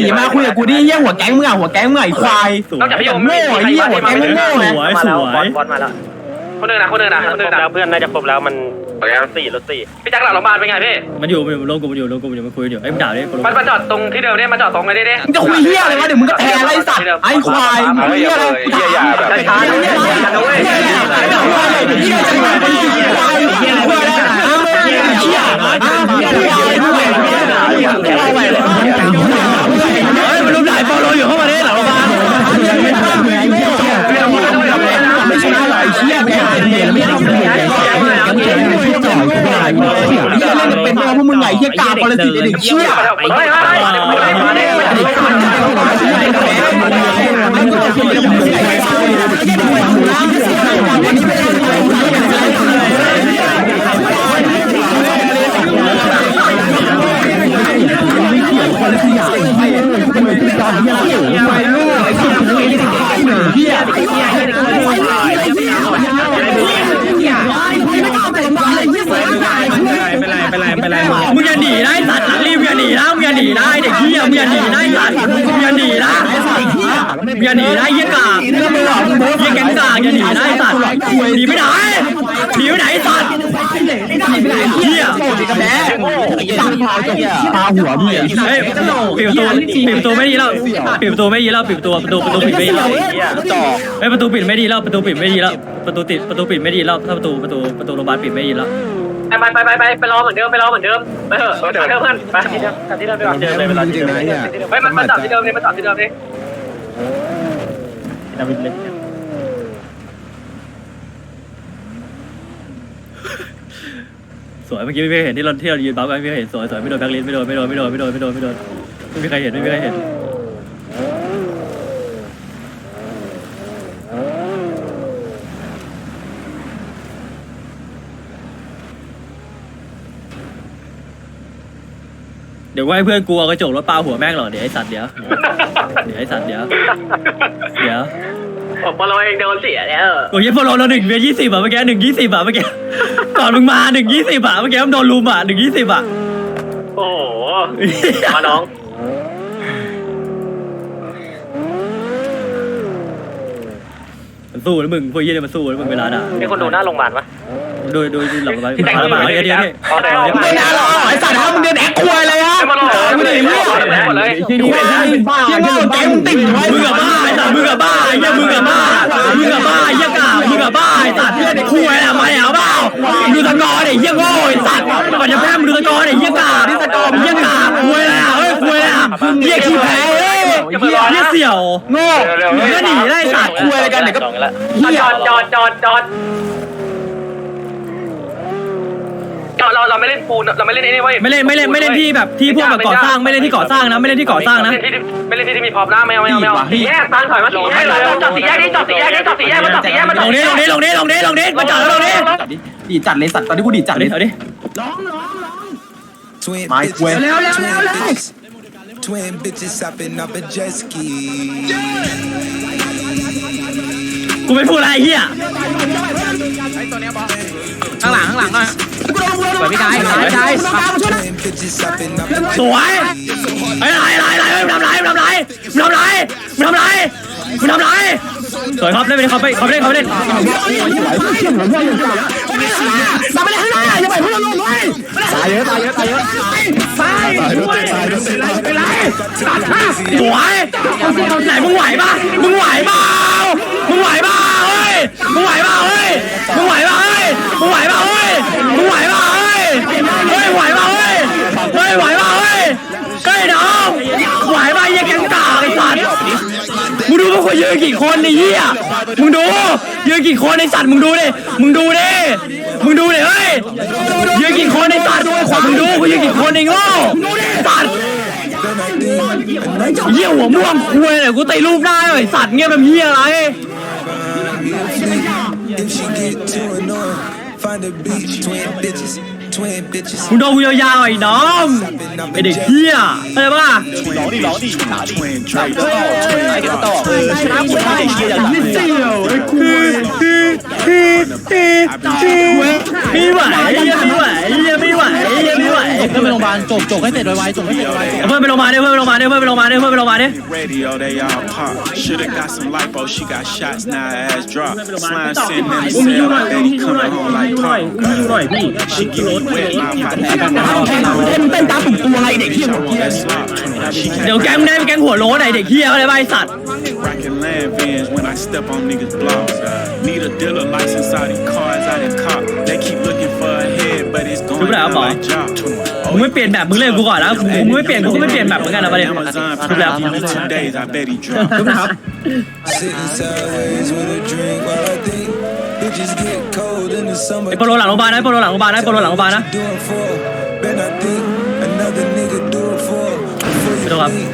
หีมาคุยกับกูดิเหี้ยหัวแก๊งมึงอะหัวแก๊งมึงอะไอ้ควายนอกจากพี่โอมโง่ไอ้เหี้ยหัวแก๊งมึงโง่ไงสวยสวยบอลมาแล้วคนเดินนะคนเดินนะคนเดินนะแล้วเพื่อนน่าจะครบแล้วมันรถสี่รถสี่พี่แจ็คหลังโรงพยาบาลเป็นไงพี่มันอยู่มันอยู่ลงกูมันอยู่ลงกูมันอยู่มันคุยอยู่ไอ้มึงด่าดิมันมาจอดตรงที่เดิมเนี่ยมาจอดตรงเลยดิมึงจะคุยเหี้ยอะไรวะเดี๋ยวมึงก็แพ้ไรสัตว์ไอ้ควายมึงเหี้ยอะไรกูถามช้าๆนะเว้ยนะเว้ย เหี้ยอะไรเหี้ยอะไรเหี้ยอะไรเหี้ยอะไรเหี้ยอะไรเหี้ยอะไร เฮ้ยมันรุมหลายโปโลอยู่เข้ามาดิหลังโรงพยาบาล ไม่ใช่หรอไอ้เหี้ยแกเห็นไม่ทำเลยแกเห็นไม่ช่วยจ่อยกูได้เหี้ยเล่นเป็นตัวพวกมึงไง เหี้ยกาบอลสิไอ้เด็กเหี้ยเฮ้ยเฮ้ยมา นีนะไอ้เด็กเหี้ยมึงอย่าหนีนะไอ้สัตว์มึงอย่าหนีนะมึงอย่าหนีนะไอ้เหี้ยกากมึงโม้เหี้ยแก๊งกากอย่าหนีนะไอ้สัตว์หนีไปไหนหนีไปไหนไอ้สัตว์เหี้ยตาหัวมึงเฮ้ยปิดประตูปิดประตูไม่ดีแล้วปิดประตูไม่ดีแล้วปิดประตูประตูประตูปิดไม่ดีแล้วเฮ้ยประตูปิดไม่ดีแล้วประตูปิดไม่ดีแล้วประตูติดประตูปิดไม่ดีแล้วถ้าประตูประตูประตูโรงพยาบาลปิดไม่ดีแล้ว ไปไปไปไปไปรอเหมือนเดิมไปรอเหมือนเดิมไปเถอะเดิมเพื่อนไปที่เดิมที่เดิมดีกว่าเจอเลยเวลาเจอเลยเฮ้ยมันมาจอดที่เดิมเลยมาจอดที่เดิมเลยสวยเมื่อกี้ไม่มีใครเห็นที่เราที่เรายืนบัฟกันไม่มีใครเห็นสวยสวยไม่โดนแบงค์ลิสไม่โดนไม่โดนไม่โดนไม่โดนไม่โดนไม่โดนไม่มีใครเห็นไม่มีใครเห็น เดี๋ยวว่าให้เพื่อนกูเอากระจกรถปาหัวแม่งหรอเดี๋ยวไอ้สัตว์เดี๋ยวเดี๋ยวไอ้สัตว์เดี๋ยวเดี๋ยวผมพอเราเองโดนเสียแล้วโอ้ยพอเราเราหนึ่งเบียร์ยี่สิบอะเมื่อกี้หนึ่งยี่สิบอะเมื่อกี้ก่อนมึงมาหนึ่งยี่สิบอะเมื่อกี้มึงโดนลุมอะหนึ่งยี่สิบอะโอ้โหมาน้องมันสู้แล้วมึงพวกยี่เนี่ยมันสู้แล้วมึงเวลาด่ามีคนดูหน้าโรงพยาบาลปะโดยโดยหลังมาหลังมาเดี๋ยวเดี๋ยวเดี๋ยวไม่น่ารอไอ้สัตว์นะมึงเดิน หมดเลยควายเหี้ยโง่แก๊งมึงติ่งไว้มึงกับบ้าไอ้สัตว์มึงกับบ้าไอ้เหี้ยมึงกับบ้ามึงกับบ้าไอ้เหี้ยกามึงกับบ้าไอ้สัตว์เหี้ยเด็กคุยอะมาเอาเปล่าดูตะกอเด็กเหี้ยโง่ไอ้สัตว์ก่อนจะแพ้มึงดูตะกอเด็กเหี้ยกาดิตะกอเหี้ยกาคุยอะไรอะเฮ้ยคุยอะไรอะเหี้ยขี้แพ้เฮ้ยเหี้ยเสี่ยวโง่มึงก็หนีได้สัตว์คุยอะไรกันเดี๋ยวก็จอดจอดจอดจอด เราเราไม่เล่นปูนเราไม่เล่นไอ้นี่เว้ยไม่เล่นไม่เล่นไม่เล่นที่แบบที่พวกแบบก่อสร้างไม่เล่นที่ก่อสร้างนะไม่เล่นที่ก่อสร้างนะไม่เล่นที่ที่มีพร็อพนะไม่เอาไม่เอาไม่เอาสี่แยกตังถอยมาสี่แยกเลยจอดสี่แยกนี่จอดสี่แยกนี่จอดสี่แยกมาจอดสี่แยกมาจลอดงนี้ลงนี้ลงนี้ลงนี้ลงนี้มาจอดแล้วลงนี้ดีจัดเลยสัตว์ตอนนี้กูดีจัดเอาเลดิยเอาดิ Twin My bitches, way. twin bitches, twin bitches hopping up a jet ski. กูไม่พูดอะไรไอ้เหี้ยข้าง หลังข้างหลังหน่อยสวยพี่กายพี่กาย Twin bitches hopping up a สวยไอ้ไรไรไรมึงทำไรมึงทำไรมึงทำไรมึงทำไรมึงทำไรสวยครับเล่นไปเขาไปเขาไปเล่นเขาไปเล่นตามไปเลยข้างหน้าอย่าไปพูดลงเลยตายเยอะตายเยอะตายเยอะตายด้วยเป็นไรสวยไหนมึงไหวปะมึงไหวเปล่ามึงไหวเปล่าเฮ้ยมึงไหวเปล่าเฮ้ยมึงไหวเปล่าเฮ้ยมึงไหวเปล่าเฮ้ย วกกูยืนกี่คนไอ้เหี้ยมึงดู ยืนกี่คนไอ้สัตว์มึงดูดิ มึงดูดิ มึงดูดิเฮ้ย ยืนกี่คนไอ้สัตว์มึงดูกูยืนกี่คนไอ้โง่สัตว์เหี้ยหัวม่วงคุยเลยกูตีรูปหน้าเลยสัตว์เงี้ยแบบเหี้ยอะไร If she get too annoying, find a beach. Twin bitches. มึงโดนกูยาวๆไอ้น้องไอ้เด็กเหี้ยเข้าใจป่ะไม่ไหวยังไม่ไหวยังไม่ไหวยังไม่ไหว เพื่อนไปโรงพยาบาลจบจบให้เสร็จไวๆจบให้เสร็จไวเพื่อนไปโรงพยาบาลดิเพื่อนไปโรงพยาบาลดิเพื่อนไปโรงพยาบาลดิเพื่อนไปโรงพยาบาลดิ Radio, they all pop. Shoulda got some lipo, she got shots, now her ass drop. Slime sitting in the cell, I bet he coming home like pop. She give me wet mouth, I think I'm เต้นเต้นตามตุ่มตัวอะไรเด็กที่ That's slop. She เดี๋ยวแก๊งมึงได้แก๊งหัวโล้นไหนเด็กเฮียอะไรบ้าไอ้สัตว์ rockin' land vans when I step on niggas' blocks. Need a dealer license, all these cars I done cop. They keep looking for a head, but it's going down like job. มึงไม่เปลี่ยนแบบมึงเลยกูก่อนแล้วมึงไม่เปลี่ยนกูก็ไม่เปลี่ยนแบบเหมือนกันนะประเด็น Amazon ทุบแล้ว Prime, give me two days, I bet he drop. Sitting sideways with a drink while I think. Bitches get cold in the summer. ไอ้โปโลหลังโรงพยาบาลนะโปโลหลังโรงพยาบาลนะโปโลหลังโรงพยาบาลนะ Doing for, then I think another nigga do it for. Before you Đâu ạ? blink,